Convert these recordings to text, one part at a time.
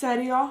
Serio?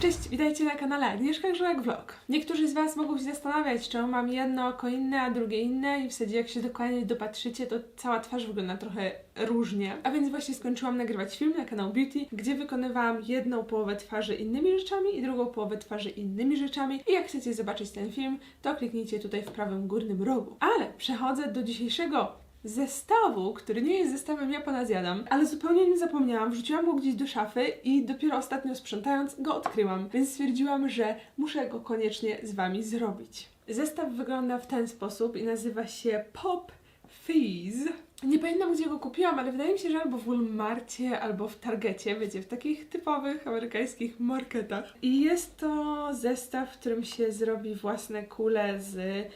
Cześć, witajcie na kanale Agnieszka Grzelak Vlog. Niektórzy z Was mogą się zastanawiać, czemu mam jedno oko inne, a drugie inne i w zasadzie jak się dokładnie dopatrzycie, to cała twarz wygląda trochę różnie. A więc właśnie skończyłam nagrywać film na kanał Beauty, gdzie wykonywałam jedną połowę twarzy innymi rzeczami i drugą połowę twarzy innymi rzeczami. I jak chcecie zobaczyć ten film, to kliknijcie tutaj w prawym górnym rogu. Ale przechodzę do dzisiejszego zestawu, który nie jest zestawem ja pana zjadam, ale zupełnie nie zapomniałam, wrzuciłam go gdzieś do szafy i dopiero ostatnio sprzątając go odkryłam, więc stwierdziłam, że muszę go koniecznie z wami zrobić. Zestaw wygląda w ten sposób i nazywa się Pop Fizz. Nie pamiętam gdzie go kupiłam, ale wydaje mi się, że albo w Walmartie, albo w Targecie, wiecie, w takich typowych amerykańskich marketach. I jest to zestaw, w którym się zrobi własne kule z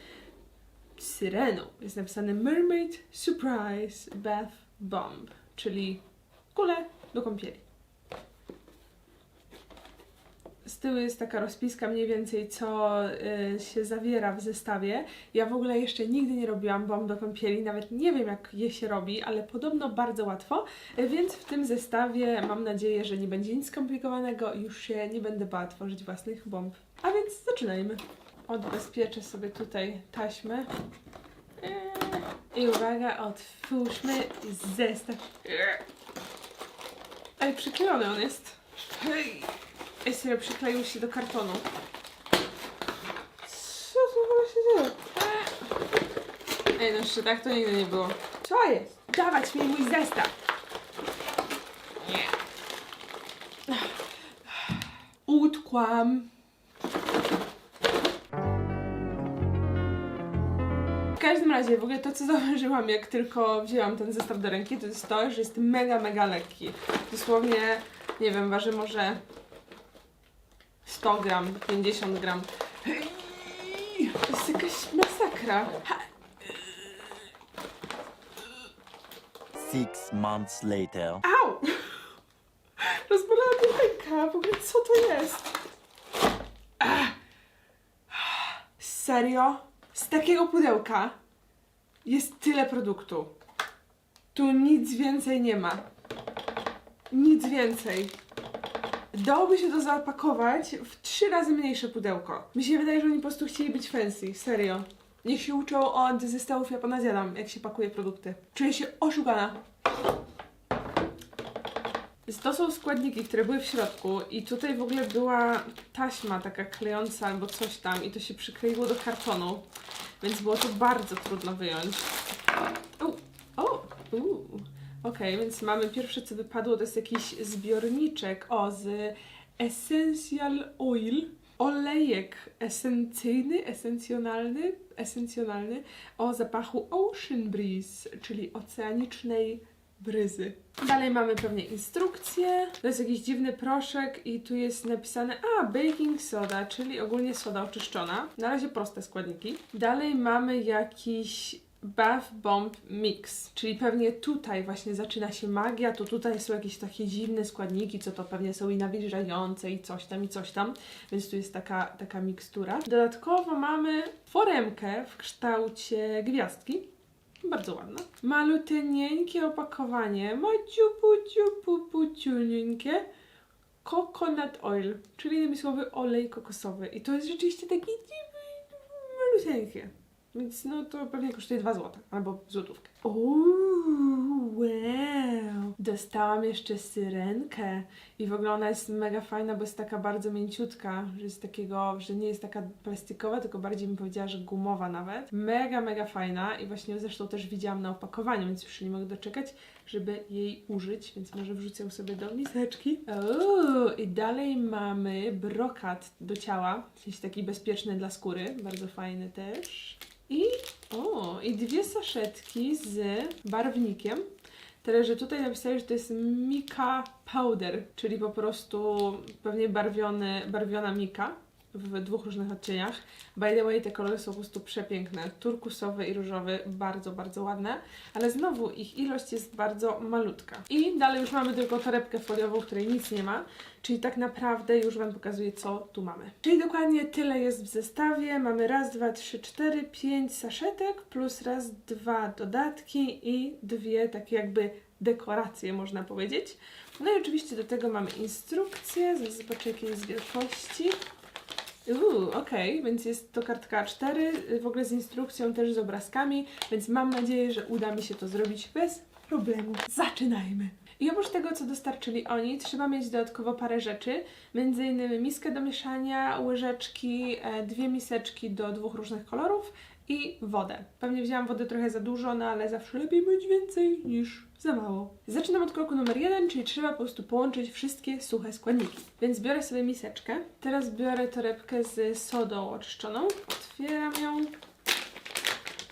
syreną. Jest napisane Mermaid Surprise Bath Bomb, czyli kule do kąpieli. Z tyłu jest taka rozpiska mniej więcej, co y, się zawiera w zestawie. Ja w ogóle jeszcze nigdy nie robiłam bomb do kąpieli, nawet nie wiem jak je się robi, ale podobno bardzo łatwo, y, więc w tym zestawie mam nadzieję, że nie będzie nic skomplikowanego i już się nie będę bała tworzyć własnych bomb. A więc zaczynajmy. Odbezpieczę sobie tutaj taśmę. Eee, I uwaga, otwórzmy zestaw. Ej, przyklejony on jest. Hej. Ej, serio, przykleił się do kartonu. Co tu w ogóle się dzieje? Ej, no jeszcze tak to nigdy nie było. Co jest? Dawać mi mój zestaw! Nie. Utkłam. Każdym razie, w ogóle to, co zauważyłam, jak tylko wzięłam ten zestaw do ręki, to jest to, że jest mega, mega lekki. Dosłownie, nie wiem, waży może 100 gram, 50 gram. To jest jakaś masakra. Ha, Six months later. Au! Rozbolała mnie ręka. W ogóle co to jest? Ach. Serio? Z takiego pudełka jest tyle produktu. Tu nic więcej nie ma. Nic więcej. Dałoby się to zapakować w trzy razy mniejsze pudełko. Mi się wydaje, że oni po prostu chcieli być fancy. Serio. Niech się uczą od zestawów Japona zjadam, jak się pakuje produkty. Czuję się oszukana. To są składniki, które były w środku i tutaj w ogóle była taśma taka klejąca albo coś tam i to się przykleiło do kartonu, więc było to bardzo trudno wyjąć. O, o. Okej, więc mamy pierwsze co wypadło, to jest jakiś zbiorniczek, o, z Essential Oil, olejek esencyjny, esencjonalny, esencjonalny o zapachu Ocean Breeze, czyli oceanicznej bryzy. Dalej mamy pewnie instrukcję. To jest jakiś dziwny proszek i tu jest napisane a baking soda, czyli ogólnie soda oczyszczona. Na razie proste składniki. Dalej mamy jakiś Bath Bomb Mix, czyli pewnie tutaj właśnie zaczyna się magia, to tutaj są jakieś takie dziwne składniki, co to pewnie są i nawilżające i coś tam i coś tam, więc tu jest taka, taka mikstura. Dodatkowo mamy foremkę w kształcie gwiazdki, bardzo ładna. Malutenieńkie opakowanie, maciupu, ciupu, puciunieńkie. Coconut oil, czyli innymi słowy olej kokosowy. I to jest rzeczywiście taki maluteńkie. Więc no to pewnie kosztuje 2 zł albo złotówkę. Uuu, wow! Dostałam jeszcze syrenkę i w ogóle ona jest mega fajna, bo jest taka bardzo mięciutka, że jest takiego, że nie jest taka plastikowa, tylko bardziej bym powiedziała, że gumowa nawet. Mega, mega fajna i właśnie zresztą też widziałam na opakowaniu, więc już nie mogę doczekać, żeby jej użyć, więc może wrzucę ją sobie do miseczki. Uuu, I dalej mamy brokat do ciała, sensie taki bezpieczny dla skóry, bardzo fajny też. I, o, i dwie saszetki z barwnikiem. Tyle, że tutaj napisali, że to jest Mika Powder, czyli po prostu pewnie barwiony, barwiona Mika w dwóch różnych odcieniach. By the way, te kolory są po prostu przepiękne. Turkusowy i różowy, bardzo, bardzo ładne, ale znowu ich ilość jest bardzo malutka. I dalej już mamy tylko torebkę foliową, w której nic nie ma, czyli tak naprawdę już Wam pokazuję, co tu mamy. Czyli dokładnie tyle jest w zestawie. Mamy raz, dwa, trzy, cztery, pięć saszetek, plus raz, dwa dodatki i dwie takie jakby dekoracje, można powiedzieć. No i oczywiście do tego mamy instrukcję, zaraz zobaczę jakiej jest wielkości. Uuu, okej, więc jest to kartka A4, y, w ogóle z instrukcją też z obrazkami, więc mam nadzieję, że uda mi się to zrobić bez problemu. Zaczynajmy! I oprócz tego, co dostarczyli oni, trzeba mieć dodatkowo parę rzeczy, między innymi miskę do mieszania, łyżeczki, e, dwie miseczki do dwóch różnych kolorów i wodę. Pewnie wzięłam wody trochę za dużo, no ale zawsze lepiej być więcej niż za mało. Zaczynam od kroku numer jeden, czyli trzeba po prostu połączyć wszystkie suche składniki. Więc biorę sobie miseczkę, teraz biorę torebkę z sodą oczyszczoną, otwieram ją,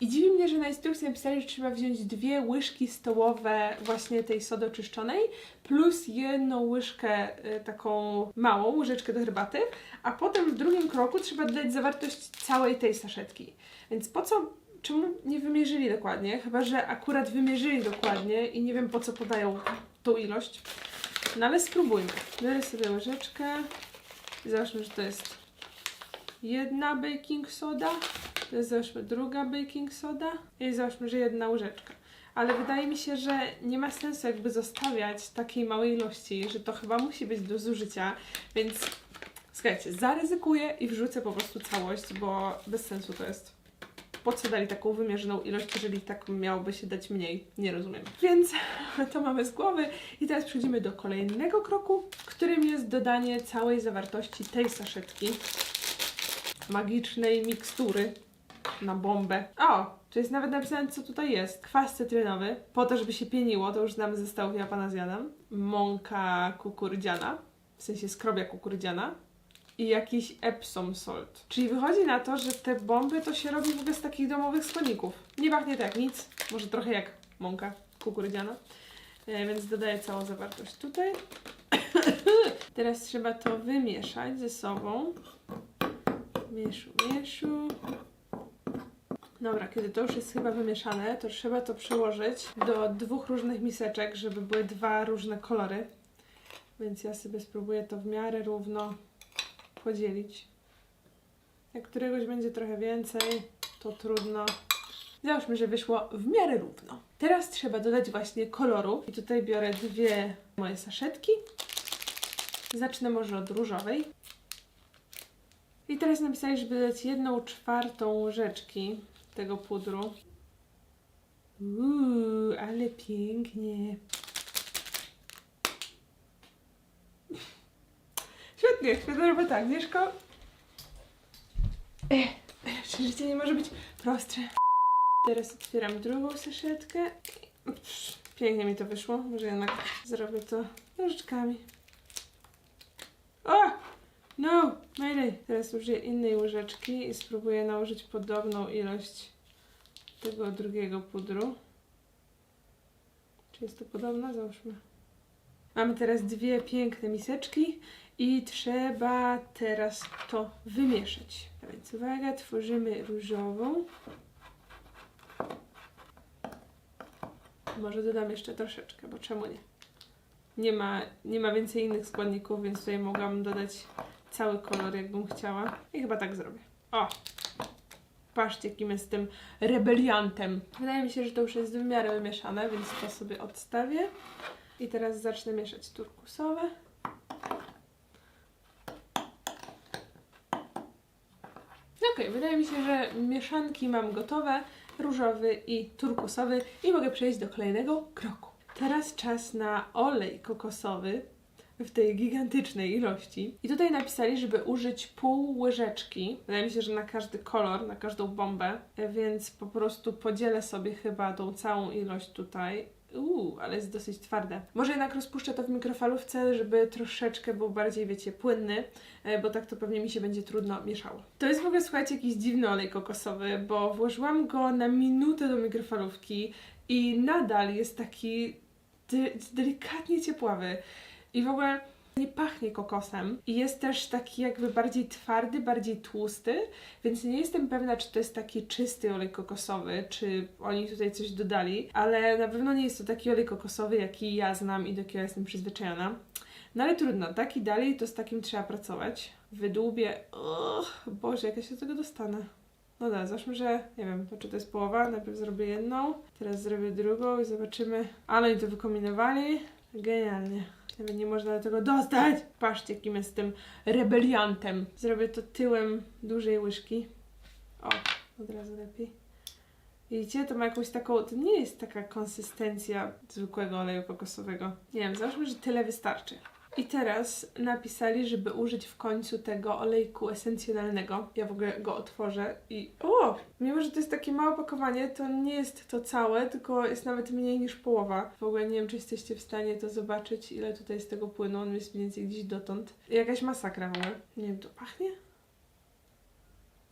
i dziwi mnie, że na instrukcji napisali, że trzeba wziąć dwie łyżki stołowe właśnie tej sody oczyszczonej, plus jedną łyżkę y, taką małą, łyżeczkę do herbaty, a potem w drugim kroku trzeba dodać zawartość całej tej saszetki. Więc po co, czemu nie wymierzyli dokładnie? Chyba, że akurat wymierzyli dokładnie i nie wiem po co podają tą ilość. No ale spróbujmy. Biorę sobie łyżeczkę zobaczmy, że to jest jedna baking soda. Załóżmy druga baking soda i załóżmy, że jedna łyżeczka. Ale wydaje mi się, że nie ma sensu jakby zostawiać takiej małej ilości, że to chyba musi być do zużycia, więc słuchajcie, zaryzykuję i wrzucę po prostu całość, bo bez sensu to jest. Po co dali taką wymierzoną ilość, jeżeli tak miałoby się dać mniej? Nie rozumiem. Więc to mamy z głowy i teraz przechodzimy do kolejnego kroku, którym jest dodanie całej zawartości tej saszetki magicznej mikstury na bombę. O, tu jest nawet napisane, co tutaj jest. Kwas cytrynowy, po to, żeby się pieniło, to już znam ze ja pana zjadam. Mąka kukurydziana, w sensie skrobia kukurydziana. I jakiś Epsom salt. Czyli wychodzi na to, że te bomby to się robi w ogóle z takich domowych składników. Nie pachnie tak nic, może trochę jak mąka kukurydziana. E, więc dodaję całą zawartość tutaj. Teraz trzeba to wymieszać ze sobą. Mieszu, mieszu. Dobra, kiedy to już jest chyba wymieszane, to trzeba to przełożyć do dwóch różnych miseczek, żeby były dwa różne kolory. Więc ja sobie spróbuję to w miarę równo podzielić. Jak któregoś będzie trochę więcej, to trudno. Załóżmy, że wyszło w miarę równo. Teraz trzeba dodać właśnie koloru. I tutaj biorę dwie moje saszetki. Zacznę może od różowej. I teraz napisali, żeby dodać jedną czwartą łyżeczki tego pudru. Uuu, ale pięknie. Świetnie, świetna robota, Agnieszko. Ech, życie nie może być prostsze. Teraz otwieram drugą saszetkę. Pięknie mi to wyszło. Może jednak zrobię to nożyczkami. No! Mayday! Teraz użyję innej łyżeczki i spróbuję nałożyć podobną ilość tego drugiego pudru. Czy jest to podobne? Załóżmy. Mamy teraz dwie piękne miseczki i trzeba teraz to wymieszać. A więc uwaga, tworzymy różową. Może dodam jeszcze troszeczkę, bo czemu nie? Nie ma, nie ma więcej innych składników, więc tutaj mogłam dodać cały kolor, jakbym chciała. I chyba tak zrobię. O! Patrzcie, jakim jestem rebeliantem. Wydaje mi się, że to już jest w miarę wymieszane, więc to sobie odstawię. I teraz zacznę mieszać turkusowe. Okej, wydaje mi się, że mieszanki mam gotowe, różowy i turkusowy i mogę przejść do kolejnego kroku. Teraz czas na olej kokosowy w tej gigantycznej ilości. I tutaj napisali, żeby użyć pół łyżeczki. Wydaje mi się, że na każdy kolor, na każdą bombę, więc po prostu podzielę sobie chyba tą całą ilość tutaj. Uuu, ale jest dosyć twarde. Może jednak rozpuszczę to w mikrofalówce, żeby troszeczkę był bardziej, wiecie, płynny, e, bo tak to pewnie mi się będzie trudno mieszało. To jest w ogóle, słuchajcie, jakiś dziwny olej kokosowy, bo włożyłam go na minutę do mikrofalówki i nadal jest taki delikatnie ciepławy. I w ogóle nie pachnie kokosem i jest też taki jakby bardziej twardy, bardziej tłusty, więc nie jestem pewna, czy to jest taki czysty olej kokosowy, czy oni tutaj coś dodali, ale na pewno nie jest to taki olej kokosowy, jaki ja znam i do jakiego jestem przyzwyczajona. No ale trudno, taki dalej, to z takim trzeba pracować. Wydłubię. Uch, Boże, jak ja się do tego dostanę. No załóżmy, że nie wiem, to czy to jest połowa. Najpierw zrobię jedną, teraz zrobię drugą i zobaczymy. Ale oni to wykombinowali. Genialnie. Nawet nie można do tego dostać. Patrzcie, jakim jestem rebeliantem. Zrobię to tyłem dużej łyżki. O, od razu lepiej. Widzicie, to ma jakąś taką, to nie jest taka konsystencja zwykłego oleju kokosowego. Nie wiem, załóżmy, że tyle wystarczy. I teraz napisali, żeby użyć w końcu tego olejku esencjonalnego. Ja w ogóle go otworzę i o! Mimo, że to jest takie małe opakowanie, to nie jest to całe, tylko jest nawet mniej niż połowa. W ogóle nie wiem, czy jesteście w stanie to zobaczyć, ile tutaj z tego płynu. On jest mniej więcej gdzieś dotąd. Jakaś masakra w. Nie wiem, to pachnie?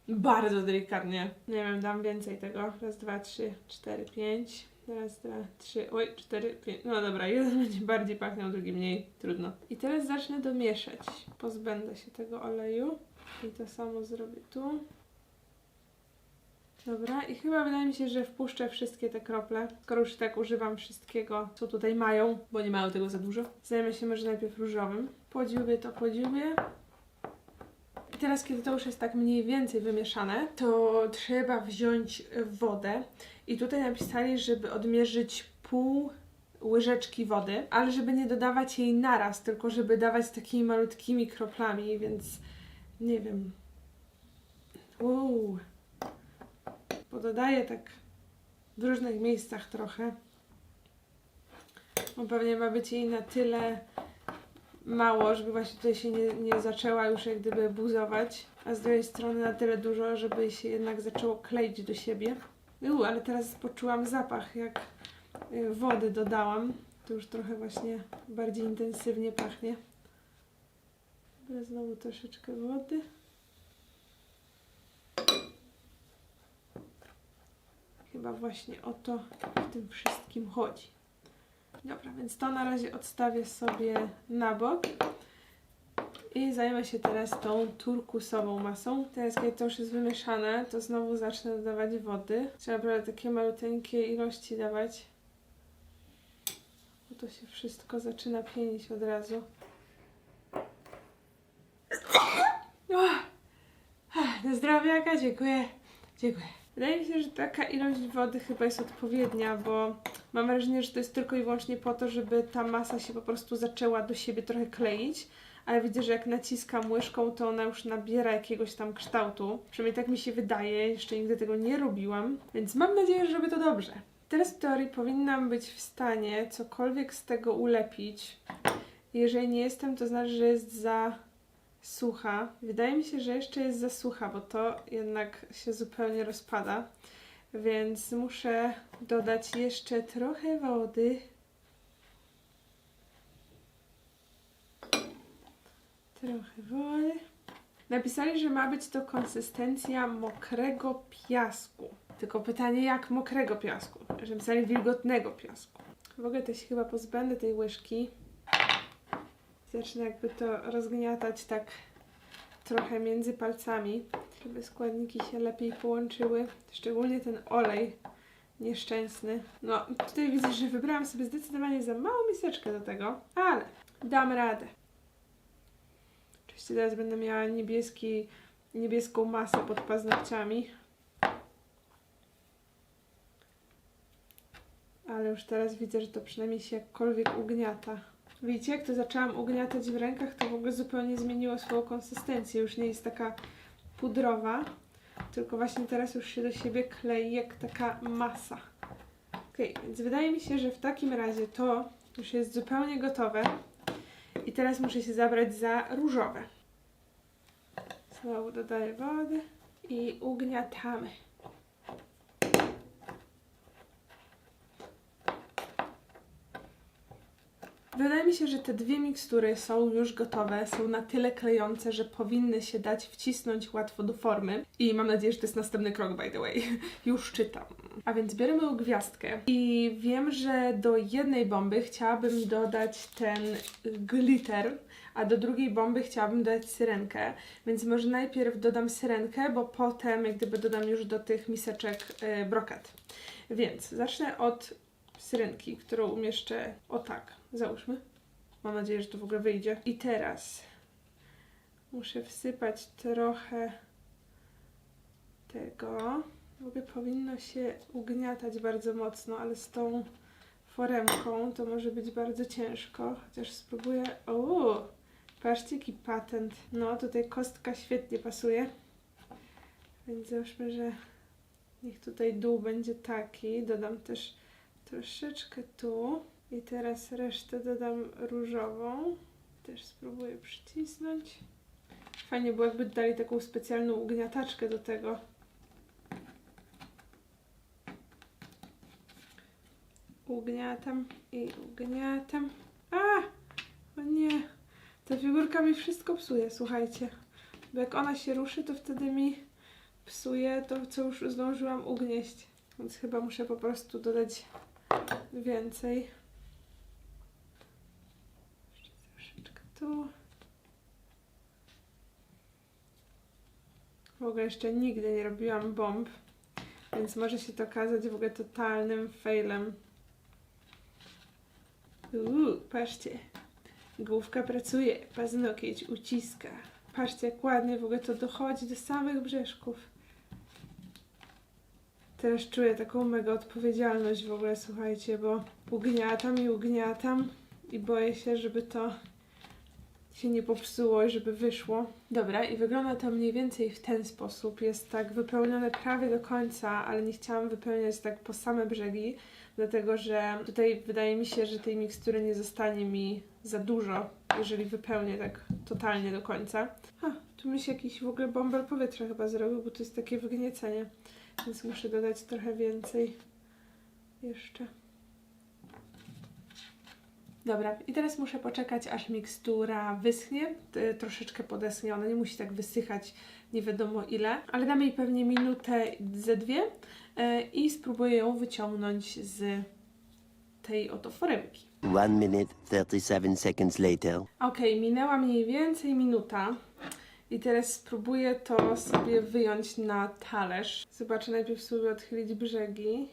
Bardzo delikatnie. Nie wiem, dam więcej tego. Raz, dwa, trzy, cztery, pięć. Raz, dwa, trzy, oj, cztery, pięć. No dobra, jeden będzie bardziej pachniał, drugi mniej. Trudno. I teraz zacznę domieszać. Pozbędę się tego oleju. I to samo zrobię tu. Dobra, i chyba wydaje mi się, że wpuszczę wszystkie te krople. Skoro już tak używam wszystkiego, co tutaj mają, bo nie mają tego za dużo. Zajmę się może najpierw różowym. Podziubię to podziubię. Teraz, kiedy to już jest tak mniej więcej wymieszane, to trzeba wziąć wodę. I tutaj napisali, żeby odmierzyć pół łyżeczki wody, ale żeby nie dodawać jej naraz, tylko żeby dawać takimi malutkimi kroplami, więc nie wiem. Uuu. Bo dodaję tak w różnych miejscach trochę. Bo pewnie ma być jej na tyle mało, żeby właśnie tutaj się nie, nie zaczęła już jak gdyby buzować, a z drugiej strony na tyle dużo, żeby się jednak zaczęło kleić do siebie. Uuu, ale teraz poczułam zapach, jak y, wody dodałam. To już trochę właśnie bardziej intensywnie pachnie. Dobra, znowu troszeczkę wody. Chyba właśnie o to w tym wszystkim chodzi. Dobra, więc to na razie odstawię sobie na bok. I zajmę się teraz tą turkusową masą. Teraz, kiedy to już jest wymieszane, to znowu zacznę dodawać wody. Trzeba naprawdę takie maluteńkie ilości dawać. Bo to się wszystko zaczyna pienić od razu. Do zdrowiaka, dziękuję. Dziękuję. Wydaje mi się, że taka ilość wody chyba jest odpowiednia, bo mam wrażenie, że to jest tylko i wyłącznie po to, żeby ta masa się po prostu zaczęła do siebie trochę kleić. Ale widzę, że jak naciskam łyżką, to ona już nabiera jakiegoś tam kształtu. Przynajmniej tak mi się wydaje, jeszcze nigdy tego nie robiłam, więc mam nadzieję, że to dobrze. Teraz w teorii powinnam być w stanie cokolwiek z tego ulepić. Jeżeli nie jestem, to znaczy, że jest za sucha. Wydaje mi się, że jeszcze jest za sucha, bo to jednak się zupełnie rozpada. Więc muszę dodać jeszcze trochę wody. Trochę wody. Napisali, że ma być to konsystencja mokrego piasku. Tylko pytanie, jak mokrego piasku? Że napisali wilgotnego piasku. W ogóle to się chyba pozbędę tej łyżki. Zacznę jakby to rozgniatać tak trochę między palcami, żeby składniki się lepiej połączyły. Szczególnie ten olej nieszczęsny. No, tutaj widzę, że wybrałam sobie zdecydowanie za małą miseczkę do tego, ale dam radę. Oczywiście teraz będę miała niebieski, niebieską masę pod paznokciami. Ale już teraz widzę, że to przynajmniej się jakkolwiek ugniata. Widzicie, jak to zaczęłam ugniatać w rękach, to w ogóle zupełnie zmieniło swoją konsystencję. Już nie jest taka pudrowa, tylko właśnie teraz już się do siebie klei jak taka masa. Ok, więc wydaje mi się, że w takim razie to już jest zupełnie gotowe. I teraz muszę się zabrać za różowe. Znowu dodaję wody i ugniatamy. Wydaje mi się, że te dwie mikstury są już gotowe, są na tyle klejące, że powinny się dać wcisnąć łatwo do formy. I mam nadzieję, że to jest następny krok, by the way. już czytam. A więc biorę moją gwiazdkę i wiem, że do jednej bomby chciałabym dodać ten glitter, a do drugiej bomby chciałabym dodać syrenkę. Więc może najpierw dodam syrenkę, bo potem jak gdyby dodam już do tych miseczek yy, brokat. Więc zacznę od syrenki, którą umieszczę o tak, załóżmy. Mam nadzieję, że to w ogóle wyjdzie. I teraz muszę wsypać trochę tego. W ogóle powinno się ugniatać bardzo mocno, ale z tą foremką, to może być bardzo ciężko, chociaż spróbuję. O, patrzcie jaki patent. No, tutaj kostka świetnie pasuje. Więc załóżmy, że niech tutaj dół będzie taki. Dodam też troszeczkę tu. I teraz resztę dodam różową. Też spróbuję przycisnąć. Fajnie było jakby dali taką specjalną ugniataczkę do tego. Ugniatam i ugniatam. A! O nie! Ta figurka mi wszystko psuje, słuchajcie. Bo jak ona się ruszy, to wtedy mi psuje to, co już zdążyłam ugnieść. Więc chyba muszę po prostu dodać więcej. Jeszcze troszeczkę tu. W ogóle jeszcze nigdy nie robiłam bomb, więc może się to okazać w ogóle totalnym failem. Uuu, patrzcie. Główka pracuje, paznokieć uciska. Patrzcie, jak ładnie w ogóle to dochodzi do samych brzeszków. Teraz czuję taką mega odpowiedzialność w ogóle, słuchajcie, bo ugniatam i ugniatam i boję się, żeby to się nie popsuło żeby wyszło. Dobra, i wygląda to mniej więcej w ten sposób. Jest tak wypełnione prawie do końca, ale nie chciałam wypełniać tak po same brzegi, dlatego że tutaj wydaje mi się, że tej mikstury nie zostanie mi za dużo, jeżeli wypełnię tak totalnie do końca. Tu mi się jakiś w ogóle bąbel powietrza chyba zrobił, bo to jest takie wygniecenie, więc muszę dodać trochę więcej jeszcze. Dobra, i teraz muszę poczekać, aż mikstura wyschnie, troszeczkę podeschnie, ona nie musi tak wysychać nie wiadomo ile, ale damy jej pewnie minutę ze dwie e, i spróbuję ją wyciągnąć z tej oto foremki. One minute, 37 seconds later. Okej, minęła mniej więcej minuta i teraz spróbuję to sobie wyjąć na talerz. Zobaczę najpierw sobie odchylić brzegi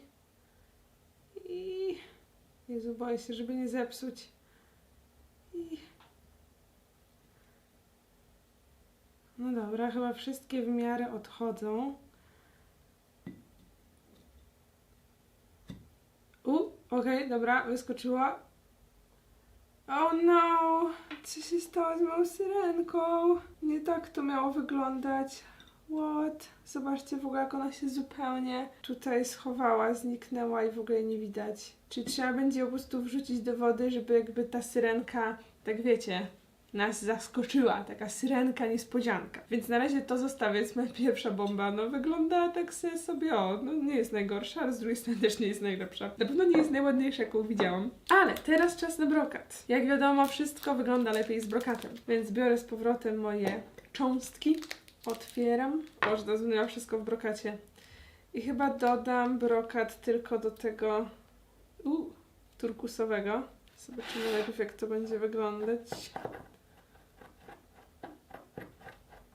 i... Jezu, boję się, żeby nie zepsuć. I... No dobra, chyba wszystkie w miarę odchodzą. U, okej, dobra, wyskoczyła. Oh no! Co się stało z moją syrenką? Nie tak to miało wyglądać. What? Zobaczcie w ogóle jak ona się zupełnie tutaj schowała, zniknęła i w ogóle nie widać. Czyli trzeba będzie ją po prostu wrzucić do wody, żeby jakby ta syrenka, tak wiecie, nas zaskoczyła. Taka syrenka niespodzianka. Więc na razie to zostawię, jest moja pierwsza bomba. No wygląda tak sobie, o, no nie jest najgorsza, ale z drugiej strony też nie jest najlepsza. Na pewno nie jest najładniejsza, jaką widziałam. Ale teraz czas na brokat. Jak wiadomo, wszystko wygląda lepiej z brokatem. Więc biorę z powrotem moje cząstki, otwieram. Boże, to zmieniłam wszystko w brokacie. I chyba dodam brokat tylko do tego u, turkusowego. Zobaczymy najpierw, jak to będzie wyglądać.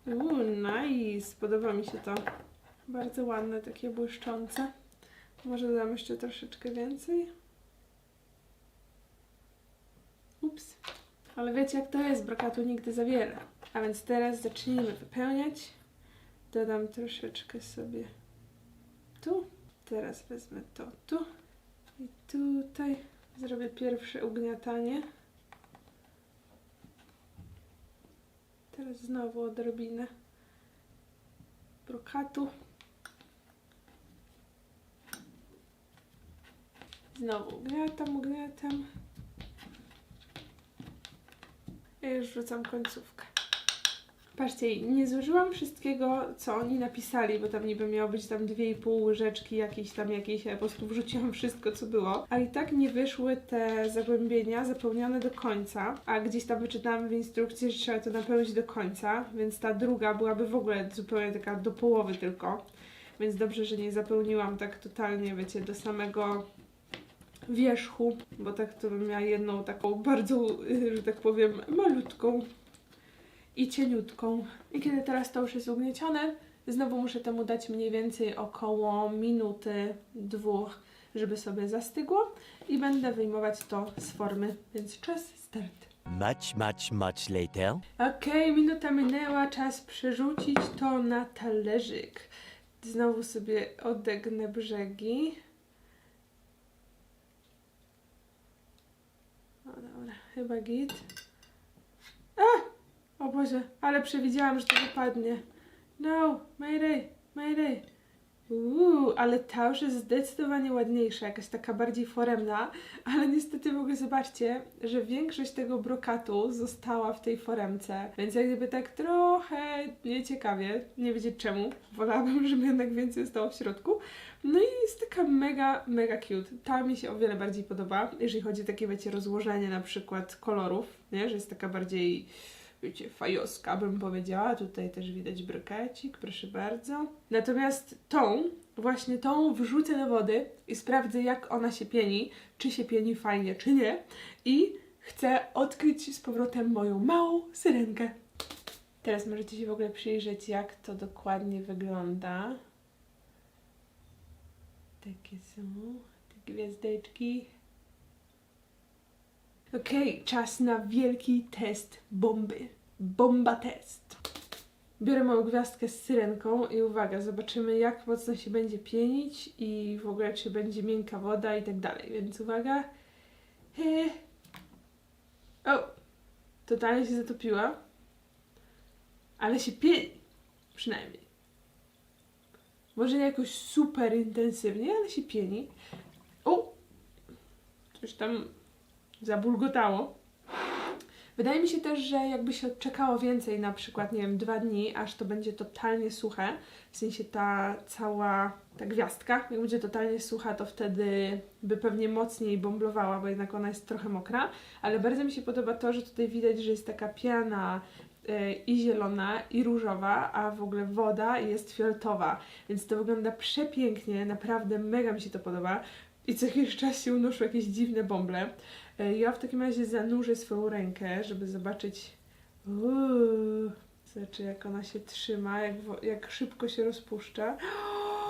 Uuu, nice. Podoba mi się to. Bardzo ładne, takie błyszczące. Może dodam jeszcze troszeczkę więcej. Ups. Ale wiecie jak to jest, brokatu nigdy za wiele. A więc teraz zacznijmy wypełniać. Dodam troszeczkę sobie tu. Teraz wezmę to tu. I tutaj zrobię pierwsze ugniatanie. Teraz znowu odrobinę brokatu. Znowu ugniatam, ugniatam. I już wrzucam końcówkę. Patrzcie, nie zużyłam wszystkiego, co oni napisali, bo tam niby miało być tam dwie i pół łyżeczki jakiejś tam jakiejś, ja po prostu wrzuciłam wszystko, co było. A i tak nie wyszły te zagłębienia zapełnione do końca, a gdzieś tam wyczytałam w instrukcji, że trzeba to napełnić do końca, więc ta druga byłaby w ogóle zupełnie taka do połowy tylko. Więc dobrze, że nie zapełniłam tak totalnie, wiecie, do samego wierzchu, bo tak to bym miała jedną taką bardzo, y, że tak powiem, malutką i cieniutką. I kiedy teraz to już jest ugniecione, znowu muszę temu dać mniej więcej około minuty, dwóch, żeby sobie zastygło i będę wyjmować to z formy, więc czas start. Much, much, much later. Okej, minuta minęła, czas przerzucić to na talerzyk. Znowu sobie odegnę brzegi. O dobra, chyba git. A! O Boże, ale przewidziałam, że to wypadnie. No, mayday, mayday. Uuu, ale ta już jest zdecydowanie ładniejsza, jakaś taka bardziej foremna, ale niestety w ogóle zobaczcie, że większość tego brokatu została w tej foremce, więc jak gdyby tak trochę nieciekawie, nie wiedzieć czemu, wolałabym, żeby jednak więcej zostało w środku. No i jest taka mega, mega cute. Ta mi się o wiele bardziej podoba, jeżeli chodzi o takie, wiecie, rozłożenie na przykład kolorów, nie, że jest taka bardziej wiecie, fajoska bym powiedziała. Tutaj też widać brokacik, proszę bardzo. Natomiast tą, właśnie tą wrzucę do wody i sprawdzę, jak ona się pieni, czy się pieni fajnie, czy nie. I chcę odkryć z powrotem moją małą syrenkę. Teraz możecie się w ogóle przyjrzeć, jak to dokładnie wygląda. Takie są te gwiazdeczki. Okej, czas na wielki test bomby. Bomba test. Biorę małą gwiazdkę z syrenką i uwaga, zobaczymy jak mocno się będzie pienić i w ogóle czy będzie miękka woda i tak dalej. Więc uwaga. He. O! Totalnie się zatopiła. Ale się pieni. Przynajmniej. Może nie jakoś super intensywnie, ale się pieni. O! Coś tam zabulgotało. Wydaje mi się też, że jakby się odczekało więcej, na przykład, nie wiem, dwa dni, aż to będzie totalnie suche, w sensie ta cała, ta gwiazdka, jak będzie totalnie sucha, to wtedy by pewnie mocniej bomblowała, bo jednak ona jest trochę mokra, ale bardzo mi się podoba to, że tutaj widać, że jest taka piana e, i zielona, i różowa, a w ogóle woda jest fioletowa, więc to wygląda przepięknie, naprawdę mega mi się to podoba. I co jakiś czas się unoszą jakieś dziwne bąble. E, Ja w takim razie zanurzę swoją rękę, żeby zobaczyć. Uuu, znaczy, jak ona się trzyma, jak, jak szybko się rozpuszcza.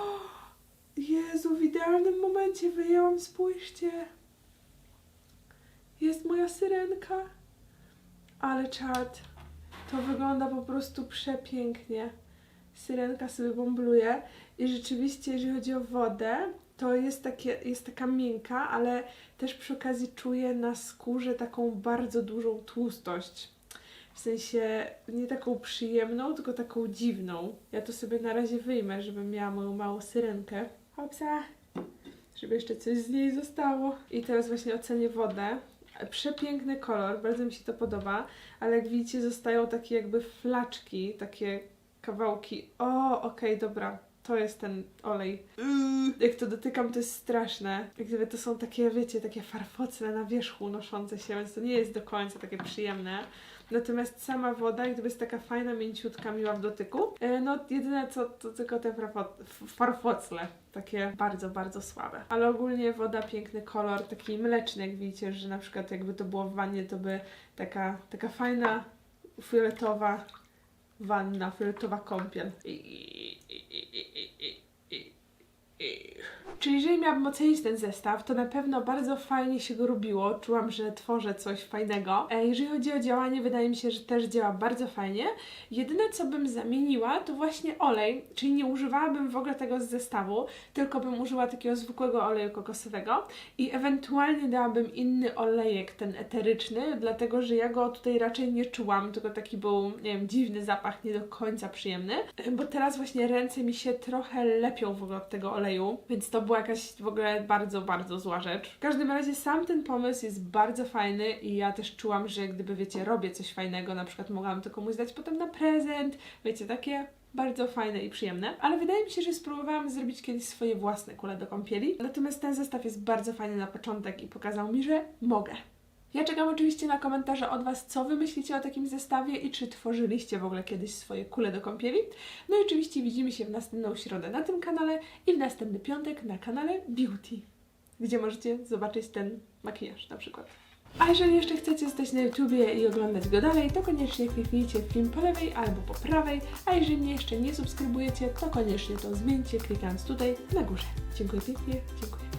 Jezu, w idealnym momencie wyjęłam, spójrzcie. Jest moja syrenka. Ale czad. To wygląda po prostu przepięknie. Syrenka sobie bąbluje. I rzeczywiście, jeżeli chodzi o wodę, to jest, takie, jest taka miękka, ale też przy okazji czuję na skórze taką bardzo dużą tłustość. W sensie nie taką przyjemną, tylko taką dziwną. Ja to sobie na razie wyjmę, żebym miała moją małą syrenkę. Hopsa! Żeby jeszcze coś z niej zostało. I teraz właśnie ocenię wodę. Przepiękny kolor, bardzo mi się to podoba, ale jak widzicie zostają takie jakby flaczki, takie kawałki. O, okej, dobra. To jest ten olej. Yy, Jak to dotykam, to jest straszne. Jak gdyby to są takie, wiecie, takie farfocle na wierzchu unoszące się, więc to nie jest do końca takie przyjemne. Natomiast sama woda, jak gdyby jest taka fajna, mięciutka, miła w dotyku. E, No, jedyne co, to tylko te farfocle. Takie bardzo, bardzo słabe. Ale ogólnie woda, piękny kolor, taki mleczny, jak widzicie, że na przykład jakby to było w wannie, to by taka, taka fajna, fioletowa wanna, fioletowa kąpiel. Czyli jeżeli miałabym ocenić ten zestaw, to na pewno bardzo fajnie się go robiło. Czułam, że tworzę coś fajnego. E, jeżeli chodzi o działanie, wydaje mi się, że też działa bardzo fajnie. Jedyne, co bym zamieniła, to właśnie olej, czyli nie używałabym w ogóle tego z zestawu, tylko bym użyła takiego zwykłego oleju kokosowego i ewentualnie dałabym inny olejek, ten eteryczny, dlatego że ja go tutaj raczej nie czułam, tylko taki był, nie wiem, dziwny zapach, nie do końca przyjemny. E, Bo teraz właśnie ręce mi się trochę lepią w ogóle od tego oleju, więc to była jakaś w ogóle bardzo, bardzo zła rzecz. W każdym razie sam ten pomysł jest bardzo fajny i ja też czułam, że gdyby, wiecie, robię coś fajnego, na przykład mogłam to komuś dać potem na prezent, wiecie, takie bardzo fajne i przyjemne, ale wydaje mi się, że spróbowałam zrobić kiedyś swoje własne kule do kąpieli. Natomiast ten zestaw jest bardzo fajny na początek i pokazał mi, że mogę. Ja czekam oczywiście na komentarze od Was, co Wy myślicie o takim zestawie i czy tworzyliście w ogóle kiedyś swoje kule do kąpieli. No i oczywiście widzimy się w następną środę na tym kanale i w następny piątek na kanale Beauty, gdzie możecie zobaczyć ten makijaż na przykład. A jeżeli jeszcze chcecie zostać na YouTubie i oglądać go dalej, to koniecznie kliknijcie film po lewej albo po prawej, a jeżeli mnie jeszcze nie subskrybujecie, to koniecznie to zmieńcie klikając tutaj na górze. Dziękuję pięknie, dziękuję.